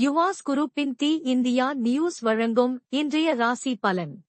யுவாஸ் குரூப்பின் தி India news வழங்கும் இன்றைய ராசி பலன்.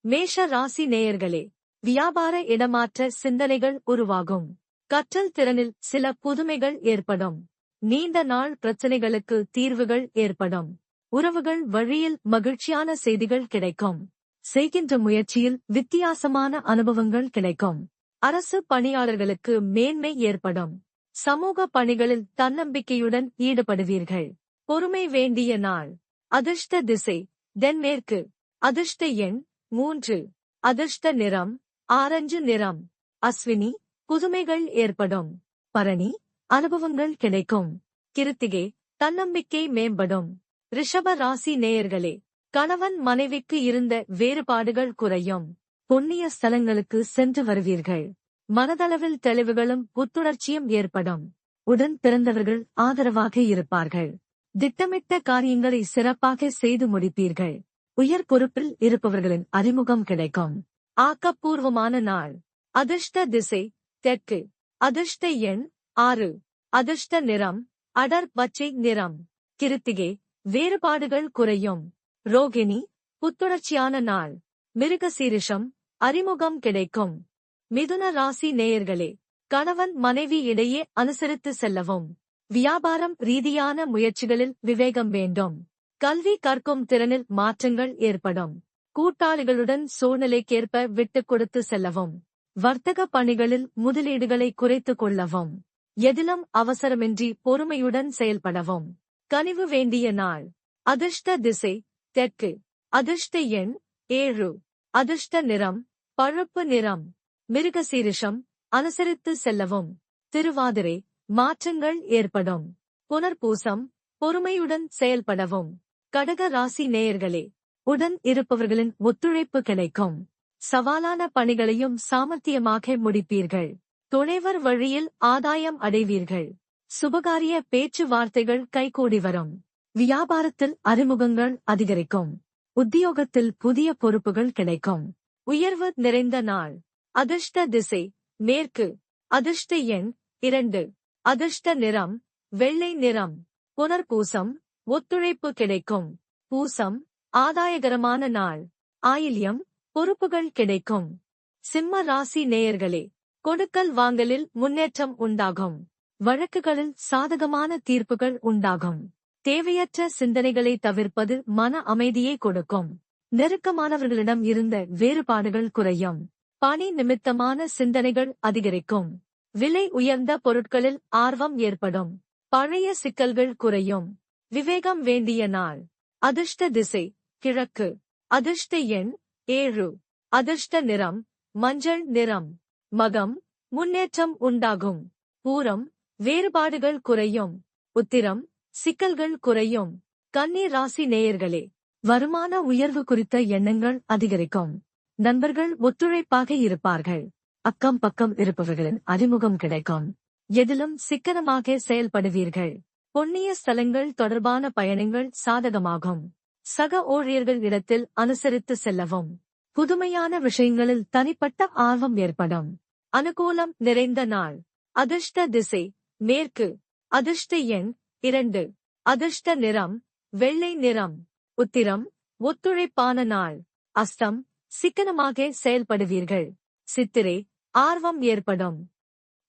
மேஷ ராசி நேயர்களே வியாபார இடமாற்ற சிந்தனைகள் உருவாகும். கற்றல் திறனில் சில புதுமைகள் ஏற்படும். நீண்ட நாள் பிரச்சனைகளுக்கு தீர்வுகள் ஏற்படும். உறவுகள் வழியில் மகிழ்ச்சியான செய்திகள் கிடைக்கும். செய்கின்ற முயற்சியில் வித்தியாசமான அனுபவங்கள் கிடைக்கும். அரசு பணியாளர்களுக்கு மேன்மை ஏற்படும். சமூக பணிகளில் தன்னம்பிக்கையுடன் ஈடுபடுவீர்கள். பொறுமை வேண்டிய நாள். அதிர்ஷ்ட திசை. தென்மேற்கு அதிர்ஷ்ட எண் மூன்று. அதிர்ஷ்ட நிறம் ஆரஞ்சு நிறம். அஸ்வினி புதுமைகள் ஏற்படும். பரணி அனுபவங்கள் கிடைக்கும். கிருத்திகை தன்னம்பிக்கை மேம்படும். ரிஷப ராசி நேயர்களே கணவன் மனைவிக்கு இருந்த வேறுபாடுகள் குறையும். புண்ணிய ஸ்தலங்களுக்கு சென்று வருவீர்கள். மனதளவில் தெளிவுகளும் புத்துணர்ச்சியும் ஏற்படும். உடன் பிறந்தவர்கள் ஆதரவாக இருப்பார்கள். திட்டமிட்ட காரியங்களை சிறப்பாக செய்து முடிப்பீர்கள். உயர் பொறுப்பில் இருப்பவர்களின் அறிமுகம் கிடைக்கும். ஆக்கப்பூர்வமான நாள். அதிர்ஷ்ட திசை தெற்கு. அதிர்ஷ்ட எண் ஆறு. அதிர்ஷ்ட நிறம் அடர் பச்சை நிறம். கிருத்திகை வேறுபாடுகள் குறையும். ரோகிணி புத்துணர்ச்சியான நாள். மிருகசீரிஷம் அறிமுகம் கிடைக்கும். மிதுன ராசி நேயர்களே கணவன் மனைவி இடையே அனுசரித்து செல்லவும். வியாபாரம் ரீதியான முயற்சிகளில் விவேகம் வேண்டும். கல்வி கற்கும் திறனில் மாற்றங்கள் ஏற்படும். கூட்டாளிகளுடன் சூழ்நிலைக்கேற்ப விட்டுக் கொடுத்து செல்லவும். வர்த்தக பணிகளில் முதலீடுகளை குறைத்துக் கொள்ளவும். எதிலும் அவசரமின்றி பொறுமையுடன் செயல்படவும். கனிவு வேண்டிய நாள். அதிர்ஷ்ட திசை. தெற்கு. அதிர்ஷ்ட எண். ஏழு. அதிர்ஷ்ட நிறம் பழுப்பு நிறம் மிருகசீரிஷம் அனுசரித்து செல்லவும். திருவாதிரை மாற்றங்கள் ஏற்படும். புனர்பூசம் பொறுமையுடன் செயல்படவும். கடக ராசி நேயர்களே உடன் இருப்பவர்களின் ஒத்துழைப்பு கிடைக்கும். சவாலான பணிகளையும் சாமர்த்தியமாக முடிப்பீர்கள். துணைவர் வழியில் ஆதாயம் அடைவீர்கள். சுபகாரிய பேச்சுவார்த்தைகள் கைகூடி வரும். வியாபாரத்தில் அறிமுகங்கள் அதிகரிக்கும். உத்தியோகத்தில் புதிய பொறுப்புகள் கிடைக்கும். உயர்வு நிறைந்த நாள். அதிர்ஷ்ட திசை. மேற்கு. அதிர்ஷ்ட எண் இரண்டு. அதிர்ஷ்ட நிறம். வெள்ளை நிறம். புனர்பூசம். ஒத்துழைப்பு கிடைக்கும். பூசம். ஆதாயகரமான நாள். ஆயில்யம். பொறுப்புகள் கிடைக்கும். சிம்ம ராசி நேயர்களே கொடுக்கல் வாங்கலில் முன்னேற்றம் உண்டாகும். வழக்குகளில் சாதகமான தீர்ப்புகள் உண்டாகும். தேவையற்ற சிந்தனைகளை தவிர்ப்பது மன அமைதியை கொடுக்கும். நெருக்கமானவர்களிடம் இருந்த வேறுபாடுகள் குறையும். பணி நிமித்தமான சிந்தனைகள் அதிகரிக்கும். விலை உயர்ந்த பொருட்களில் ஆர்வம் ஏற்படும். பழைய சிக்கல்கள் குறையும். விவேகம் வேண்டிய நாள். அதிர்ஷ்ட திசை கிழக்கு. அதிர்ஷ்ட எண் ஏழு. அதிர்ஷ்ட நிறம் மஞ்சள் நிறம். மகம் முன்னேற்றம் உண்டாகும். பூரம் வேறுபாடுகள் குறையும். உத்திரம் சிக்கல்கள் குறையும். கன்னி ராசி நேயர்களே வருமான உயர்வு குறித்த எண்ணங்கள் அதிகரிக்கும். நண்பர்கள் ஒத்துழைப்பாக இருப்பார்கள். அக்கம் பக்கம் இருப்பவர்களின் அறிமுகம் கிடைக்கும். எதிலும் சிக்கனமாக செயல்படுவீர்கள். பொன்னிய ஸ்தலங்கள் தொடர்பான பயணங்கள் சாதகமாகும். சக ஊழியர்கள் இடத்தில் அனுசரித்து செல்லவும். புதுமையான விஷயங்களில் தனிப்பட்ட ஆர்வம் ஏற்படும். அனுகூலம் நிறைந்த நாள். அதிர்ஷ்ட திசை மேற்கு. அதிர்ஷ்ட எண் இரண்டு. அதிர்ஷ்ட நிறம் வெள்ளை நிறம். உத்திரம் ஒத்துழைப்பான நாள். அஸ்தம் சிக்கனமாக செயல்படுவீர்கள். சித்திரை ஆர்வம் ஏற்படும்.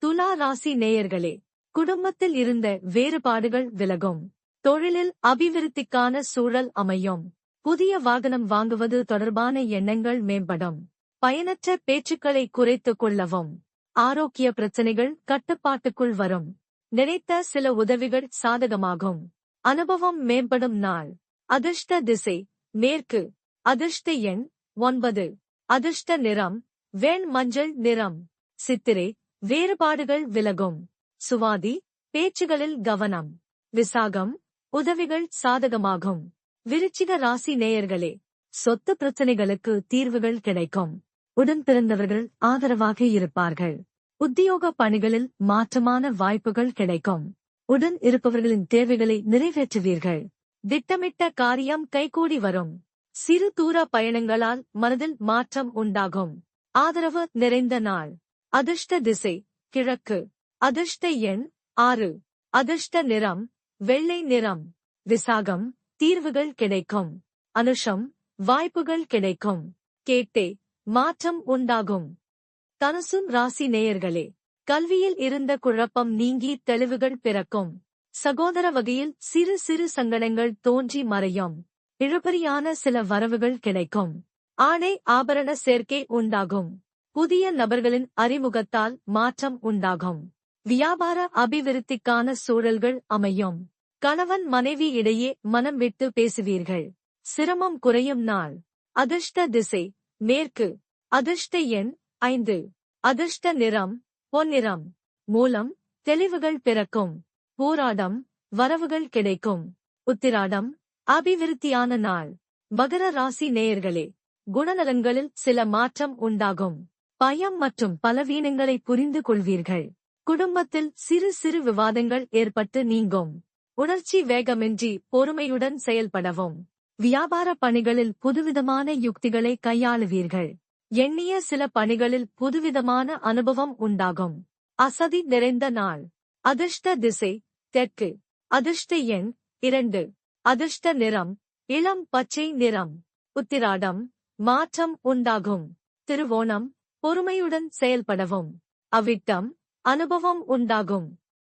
துலா ராசி நேயர்களே குடும்பத்தில் இருந்த வேறுபாடுகள் விலகும். தொழிலில் அபிவிருத்திக்கான சூழல் அமையும். புதிய வாகனம் வாங்குவது தொடர்பான எண்ணங்கள் மேம்படும். பயனற்ற பேச்சுக்களை குறைத்துக் கொள்ளவும். ஆரோக்கிய பிரச்சனைகள் கட்டுப்பாட்டுக்குள் வரும். நினைத்த சில உதவிகள் சாதகமாகும். அனுபவம் மேம்படும் நாள். அதிர்ஷ்ட திசை மேற்கு. அதிர்ஷ்ட எண் ஒன்பது. அதிர்ஷ்ட நிறம் வெண் மஞ்சள் நிறம். சித்திரை வேறுபாடுகள் விலகும். சுவாதி பேச்சுகளில் கவனம். விசாகம் உதவிகள் சாதகமாகும். விருச்சிக ராசி நேயர்களே சொத்து பிரச்சனைகளுக்கு தீர்வுகள் கிடைக்கும். உடன் பிறந்தவர்கள் ஆதரவாக இருப்பார்கள். உத்தியோக பணிகளில் மாற்றமான வாய்ப்புகள் கிடைக்கும். உடன் இருப்பவர்களின் தேவைகளை நிறைவேற்றுவீர்கள். திட்டமிட்ட காரியம் கைகூடி வரும். சிறு தூர பயணங்களால் மனதில் மாற்றம் உண்டாகும். ஆதரவு நிறைந்த நாள். அதிர்ஷ்ட திசை கிழக்கு. அதிர்ஷ்ட எண் ஆறு. அதிர்ஷ்ட நிறம் வெள்ளை நிறம். விசாகம் தீர்வுகள் கிடைக்கும். அனுஷம் வாய்ப்புகள் கிடைக்கும். கேட்டே மாற்றம் உண்டாகும். தனுசும் ராசி நேயர்களே கல்வியில் இருந்த குழப்பம் நீங்கி தெளிவுகள் பிறக்கும். சகோதர வகையில் சிறு சிறு சங்கடங்கள் தோன்றி மறையும். இழுபறியான சில வரவுகள் கிடைக்கும். ஆணை ஆபரண சேர்க்கை உண்டாகும். புதிய நபர்களின் அறிமுகத்தால் மாற்றம் உண்டாகும். வியாபார அபிவிருத்திக்கான சூழல்கள் அமையும். கணவன் மனைவி இடையே மனம் விட்டு பேசுவீர்கள். சிரமம் குறையும் நாள். அதிர்ஷ்ட திசை மேற்கு. அதிர்ஷ்ட எண் ஐந்து. அதிர்ஷ்ட நிறம் பொன்னிறம். மூலம் தெளிவுகள் பிறக்கும். போராடம் வரவுகள் கிடைக்கும். உத்திராடம் அபிவிருத்தியான நாள். மகர ராசி நேயர்களே குணநலன்களில் சில மாற்றம் உண்டாகும். பயம் மற்றும் பலவீனங்களை புரிந்து கொள்வீர்கள். குடும்பத்தில் சிறு சிறு விவாதங்கள் ஏற்பட்டு நீங்கும். உணர்ச்சி வேகமின்றி பொறுமையுடன் செயல்படவும். வியாபார பணிகளில் புதுவிதமான யுக்திகளை கையாளுவீர்கள். எண்ணிய சில பணிகளில் புதுவிதமான அனுபவம் உண்டாகும். அசதி நிறைந்த நாள். அதிர்ஷ்ட திசை. தெற்கு. அதிர்ஷ்ட எண் இரண்டு. அதிர்ஷ்ட நிறம். இளம் பச்சை நிறம். உத்திராடம். மாற்றம் உண்டாகும். திருவோணம். பொறுமையுடன் செயல்படவும். அவிட்டம். அனுபவம் உண்டாகும்.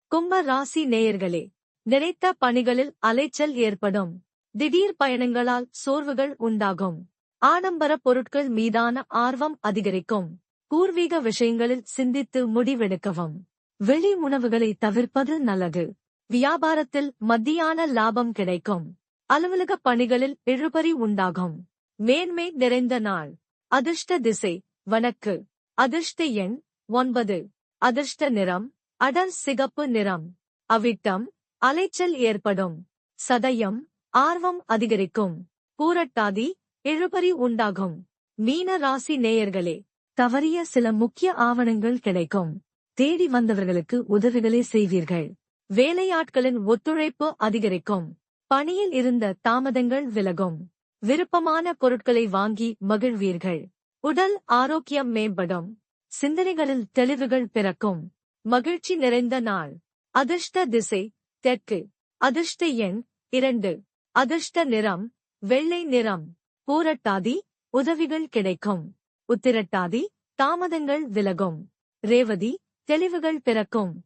கும்ப ராசி நேயர்களே நினைத்த பணிகளில் அலைச்சல் ஏற்படும். திடீர் பயணங்களால் சோர்வுகள் உண்டாகும். ஆடம்பர பொருட்கள் மீதான ஆர்வம் அதிகரிக்கும். பூர்வீக விஷயங்களில் சிந்தித்து முடிவெடுக்கவும். வெளி உணவுகளை தவிர்ப்பது நல்லது. வியாபாரத்தில் மத்தியான லாபம் கிடைக்கும். அலுவலக பணிகளில் இழுபறி உண்டாகும். மேன்மை நிறைந்த நாள். அதிர்ஷ்ட திசை. வணக்கு. அதிர்ஷ்ட எண் ஒன்பது. அதிர்ஷ்ட நிறம். அடர் சிகப்பு நிறம். அவிட்டம். அலைச்சல் ஏற்படும். சதயம். ஆர்வம் அதிகரிக்கும். பூரட்டாதி. இழுபறி உண்டாகும். மீன ராசி நேயர்களே தவறிய சில முக்கிய ஆவணங்கள் கிடைக்கும். தேடி வந்தவர்களுக்கு உதவிகளை செய்வீர்கள். வேலையாட்களின் ஒத்துழைப்பு அதிகரிக்கும். பணியில் இருந்த தாமதங்கள் விலகும். விருப்பமான பொருட்களை வாங்கி மகிழ்வீர்கள். உடல் ஆரோக்கியம் மேம்படும். சிந்தனைகளில் தெளிவுகள் பிறக்கும். மகிழ்ச்சி நிறைந்த நாள். அதிர்ஷ்ட திசை தெற்கு. அதிர்ஷ்ட எண் இரண்டு. அதிர்ஷ்ட நிறம் வெள்ளை நிறம். பூரட்டாதி உதவிகள் கிடைக்கும். உத்திரட்டாதி தாமதங்கள் விலகும். ரேவதி தெளிவுகள் பிறக்கும்.